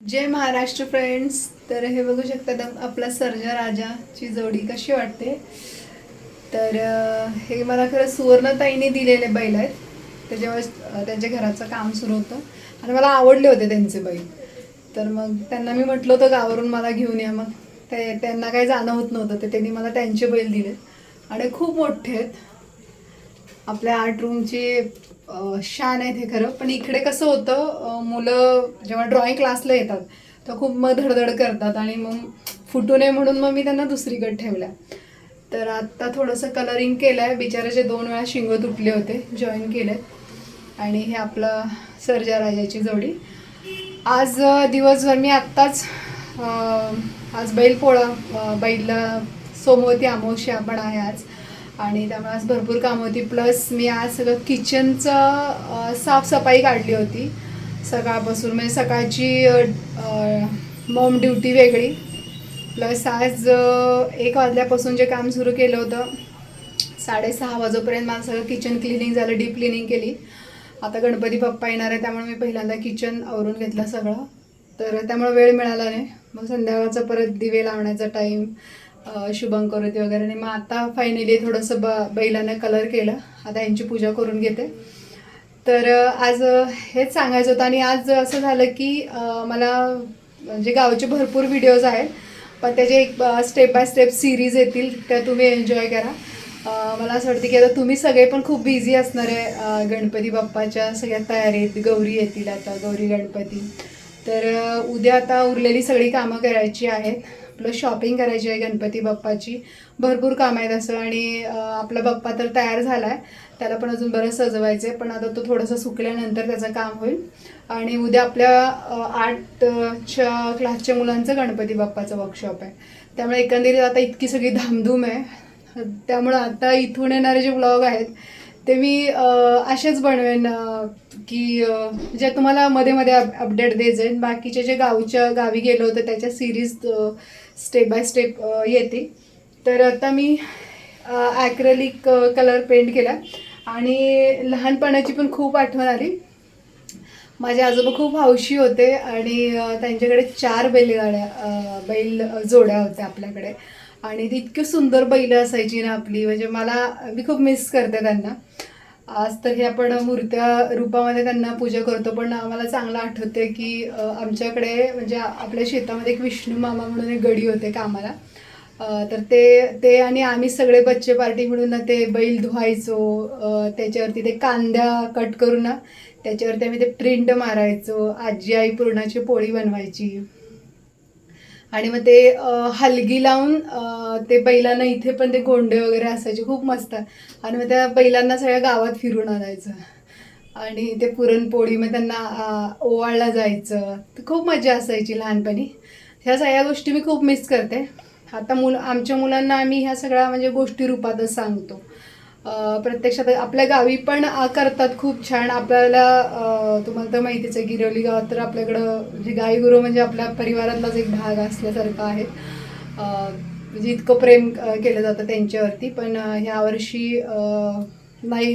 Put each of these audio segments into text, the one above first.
जय Maharashtra friends तर हे बघू शकतात आपला सर्जा राजाची जोडी कशी वाटते? तर हे मला खरं सुवर्णताईने दिलेले बैल आहेत. त्याच्यावेळेस त्यांच्या घराचं काम सुरू होतं. आणि मला आवडले होते त्यांचे बैल. तर मग त्यांना मी म्हटलं होतं गावावरून मला घेऊन या मग. ते त्यांना काही जाणं होत नव्हतं ते त्यांनी मला त्यांचे बैल दिले आणि खूप मोठे आहेत. आपल्या आर्ट रूमची शान आहे ते खरं. पण इकडे कसं होतं मुलं जेव्हा ड्रॉइंग क्लासला येतात तर खूप मग धडधड करतात आणि मग फुटू नये म्हणून मग मी त्यांना दुसरीकडे ठेवल्या. तर आत्ता थोडंसं कलरिंग केलं आहे बिचाराचे दोन वेळा शिंग तुटले होते जॉईन केले. आणि हे आपलं सर्जा राजाची जोडी. आज दिवसभर मी आत्ताच आज बैल पोळा बैलला सोमवती अमावस्या पण आहे आज. आणि त्यामुळे आज भरपूर कामं होती. प्लस मी आज सगळं किचनचं साफसफाई काढली होती. सकाळपासून म्हणजे सकाळची मॉम ड्युटी वेगळी. प्लस आज एक वाजल्यापासून जे काम सुरू केलं होतं साडेसहा वाजेपर्यंत माझं सगळं किचन क्लिनिंग झालं डीप क्लिनिंग केली. आता गणपती बाप्पा येणार आहे त्यामुळे मी पहिल्यांदा किचन आवरून घेतलं सगळं. तर त्यामुळे वेळ मिळाला नाही. मग संध्याकाळचा परत दिवे लावण्याचा टाईम शुभंकरोती वगैरे. आणि मग आता फायनली थोडंसं ब बैलानं कलर केलं. आता यांची पूजा करून घेते. तर आज हेच सांगायचं होतं. आणि आज असं झालं की मला म्हणजे गावचे भरपूर व्हिडिओज आहेत. पण त्याचे एक स्टेप बाय स्टेप सिरीज येतील. त्या तुम्ही एन्जॉय करा. मला असं वाटतं की आता तुम्ही सगळे पण खूप बिझी असणार आहे. गणपती बाप्पाच्या सगळ्या तयारीत. गौरी येतील आता. गौरी गणपती. तर उद्या आता उरलेली सगळी कामं करायची आहेत. प्लस शॉपिंग करायची आहे गणपती बाप्पाची. भरपूर कामं आहेत असं आणि आपला बाप्पा तर तयार झाला आहे त्याला पण अजून बरं सजवायचं आहे पण आता तो थोडंसं सुकल्यानंतर त्याचं काम होईल. आणि उद्या आपल्या आठच्या आर्टच्या क्लासच्या मुलांचं गणपती बाप्पाचं वर्कशॉप आहे. त्यामुळे एकंदरीत आता इतकी सगळी धामधूम आहे. त्यामुळं आता इथून येणारे जे ब्लॉग आहेत ते मी असेच बनवेन की जे तुम्हाला मध्ये मध्ये अपडेट दे जाईन बाकीचे जे गावच्या गावी गेलो होतं त्याच्या सिरीज स्टेप बाय स्टेप येतील तर आता मी ॲक्रेलिक कलर पेंट केला. आणि लहानपणाची पण खूप आठवण आली. माझे आजोबा खूप हौशी होते आणि त्यांच्याकडे चार बैलगाड्या बैल जोड्या होत्या आपल्याकडे. आणि ती इतकी सुंदर बैल असायची ना आपली. म्हणजे मला मी खूप मिस करते त्यांना. आज तर हे आपण मूर्त्या रूपामध्ये त्यांना पूजा करतो पण आम्हाला चांगलं आठवते की आमच्याकडे म्हणजे आपल्या शेतामध्ये एक विष्णू मामा म्हणून एक गडी होते कामाला. तर ते ते आणि आम्ही सगळे बच्चे पार्टी मिळून ना ते बैल धुवायचो. त्याच्यावरती ते कांद्या कट करून ना त्याच्यावरती आम्ही ते प्रिंट मारायचो. आजी आई पुरणाची पोळी बनवायची. आणि मग ते हलगी लावून ते बैलांना इथे पण ते गोंडे वगैरे असायचे खूप मस्त. आणि मग त्या बैलांना सगळ्या गावात फिरून आणायचं. आणि ते पुरणपोळी मग त्यांना ओवाळला जायचं. तर खूप मजा असायची लहानपणी. ह्या सगळ्या गोष्टी मी खूप मिस करते. आता मुल आमच्या मुलांना आम्ही ह्या सगळ्या म्हणजे गोष्टी रूपातच सांगतो. प्रत्यक्षात आपल्या गावी पण करतात खूप छान. आपल्याला तुम्हाला तर माहितीच आहे गिरवली गावात तर आपल्याकडं म्हणजे गाईगुरु म्हणजे आपल्या परिवारातलाच एक भाग असल्यासारखा आहे म्हणजे इतकं प्रेम केलं जातं त्यांच्यावरती. पण ह्यावर्षी नाही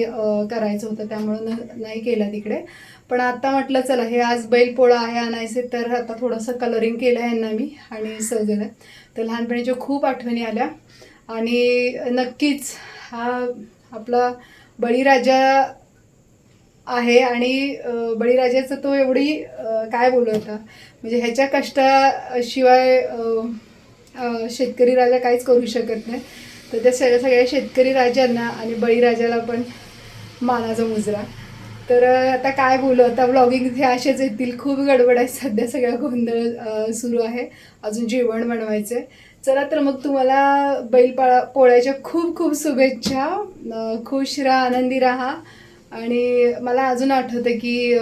करायचं होतं त्यामुळं न- नाही केलं तिकडे. पण आता म्हटलं चला हे आज बैल पोळा आहे आणायचे तर आता थोडंसं कलरिंग केलं आहे यांना मी आणि सजलं तर लहानपणीच्या खूप आठवणी आल्या. आणि नक्कीच हा आपला बळीराजा आहे आणि बळीराजाचं तो एवढी काय बोलू होता म्हणजे ह्याच्या कष्टाशिवाय शेतकरी राजा काहीच करू शकत नाही. तर त्या सगळ्या सगळ्या शेतकरी राजांना आणि बळीराजाला पण मानाचा मुजरा. तर आता काय बोलू? आता ब्लॉगिंग हे असेच येतील. खूप गडबड आहे. सध्या सगळ्या गोंधळ सुरू आहे. अजून जेवण बनवायचं आहे चला तर मग तुम्हाला बैलपाळा पोळ्याच्या खूप खूप शुभेच्छा. खुश राहा आनंदी राहा. आणि मला अजून आठवतं की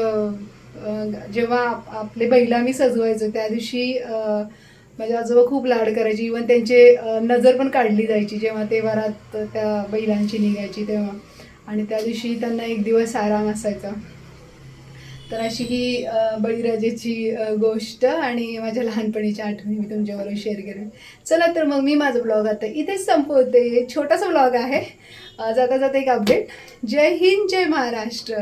जेव्हा आपले बैल आम्ही सजवायचो त्या दिवशी माझ्या माझे आजोबा खूप लाड करायची. इवन त्यांचे नजर पण काढली जायची. जेव्हा ते वरात त्या बैलांची निघायची तेव्हा. आणि त्या दिवशी त्यांना एक दिवस आराम असायचा. तर अशी ही बळीराजेची बळीराजाची गोष्ट आणि माझ्या लहानपणीच्या आठवणी मी तुमच्याबरोबर शेअर करेन चला तर मग मी माझा ब्लॉग आता इथेच संपवते. छोटासा ब्लॉग आहे. जाता जाता एक अपडेट जय हिंद जय महाराष्ट्र.